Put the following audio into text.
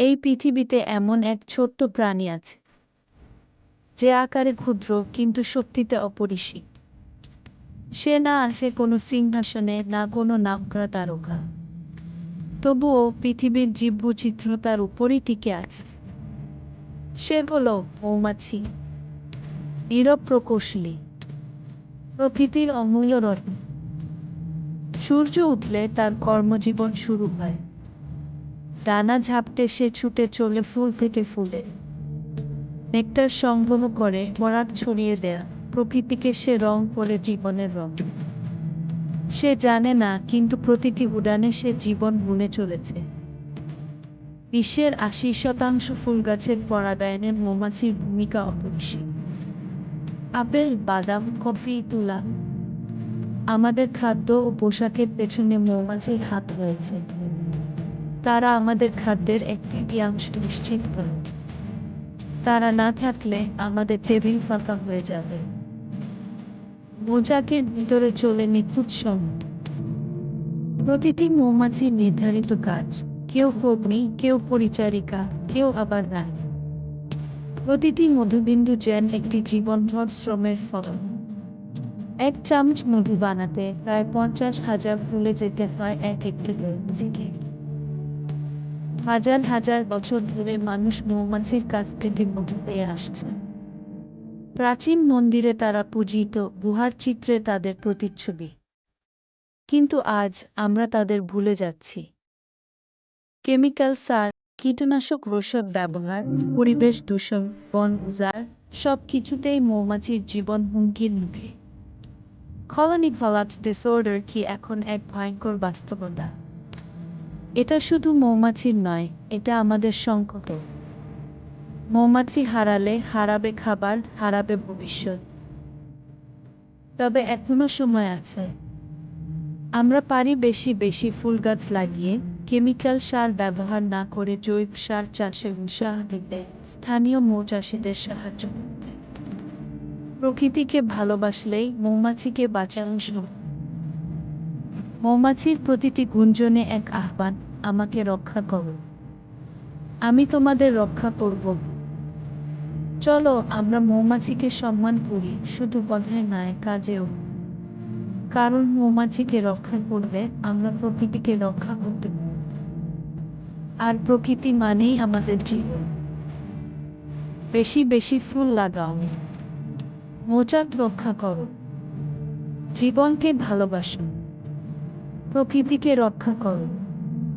এই পৃথিবীতে এমন এক ছোট্ট প্রাণী আছে, যে আকারে ক্ষুদ্র কিন্তু শক্তিতে অপরিসীম। সে না আছে কোনো সিংহাসনে, না কোনো নামকরা তারকা তবুও পৃথিবীর জীববৈচিত্র্য তার উপরই টিকে আছে। সে হলো মৌমাছি, নীরব প্রকৌশলী, প্রকৃতির অমূল্য রত্ন সূর্য উঠলে তার কর্মজীবন শুরু হয়। ডানা ঝাপটে সে ছুটে চলে ফুল থেকে ফুলে। নেকটার সংগ্রহ করে বরাত ছড়িয়ে দেয়া। প্রকৃতিকে সে রং করে জীবনের রং। সে জানে না, কিন্তু প্রতিটি উড়ানে সে জীবন বুনে চলেছে। বিশ্বের আশি শতাংশ ফুল গাছের পরাগায়নের মৌমাছির ভূমিকা অপরিসীম। আপেল, বাদাম, কফি, তুলা আমাদের খাদ্য ও পোশাকের পেছনে মৌমাছির হাত রয়েছে। তারা আমাদের খাদ্যের এক তৃতীয়াংশ নিশ্চিত করে তারা না থাকলে আমাদের টেবিল ফাঁকা হয়ে যাবে। মোজাকের ভিতরে চলে নিখুঁত সময় প্রতিটি মৌমাছির নির্ধারিত কাজ। কেউ কর্মী, কেউ পরিচারিকা, কেউ আবার রানী। প্রতিটি মধুবিন্দু যেন একটি জীবনভর শ্রমের ফল। এক চামচ মধু বানাতে প্রায় পঞ্চাশ হাজার ফুলে যেতে হয় এক একটি হাজার হাজার বছর ধরে মানুষ মৌমাছির কাছ থেকে মধু পেয়ে আসছে। প্রাচীন মন্দিরে তারা পূজিত গুহার চিত্রে তাদের প্রতিচ্ছবি। কিন্তু আজ আমরা তাদের ভুলে যাচ্ছি। কেমিক্যাল সার কীটনাশক রসদ ব্যবহার, পরিবেশ দূষণ, বন উজাড়, সব কিছুতেই মৌমাছির জীবন হুমকির মুখে। কলোনি কলাপস ডিসঅর্ডার কি এখন এক ভয়ঙ্কর বাস্তবতা? এটা শুধু মৌমাছির নয়, এটা আমাদের সংকট মৌমাছি হারালে হারাবে খাবার, হারাবে ভবিষ্যৎ। তবে এখনও সময় আছে। আমরা পারি বেশি বেশি ফুল গাছ লাগিয়ে কেমিক্যাল সার ব্যবহার না করে জৈব সার চাষে উৎসাহ দিতে স্থানীয় মৌ চাষিদের সাহায্য করতে। প্রকৃতিকে ভালোবাসলেই মৌমাছিকে বাঁচানো মৌমাছির প্রতিটি গুঞ্জনে এক আহ্বান আমাকে রক্ষা করো। আমি তোমাদের রক্ষা করব। চলো, আমরা মৌমাছিকে সম্মান করি, শুধু কথায় নয়, কাজেও। কারণ মৌমাছিকে রক্ষা করলে আমরা প্রকৃতিকে রক্ষা করতে আর প্রকৃতি মানেই আমাদের জীবন। বেশি বেশি ফুল লাগাও। মোচাক রক্ষা করো। জীবনকে ভালোবাসো। প্রকৃতিকে রক্ষা করো।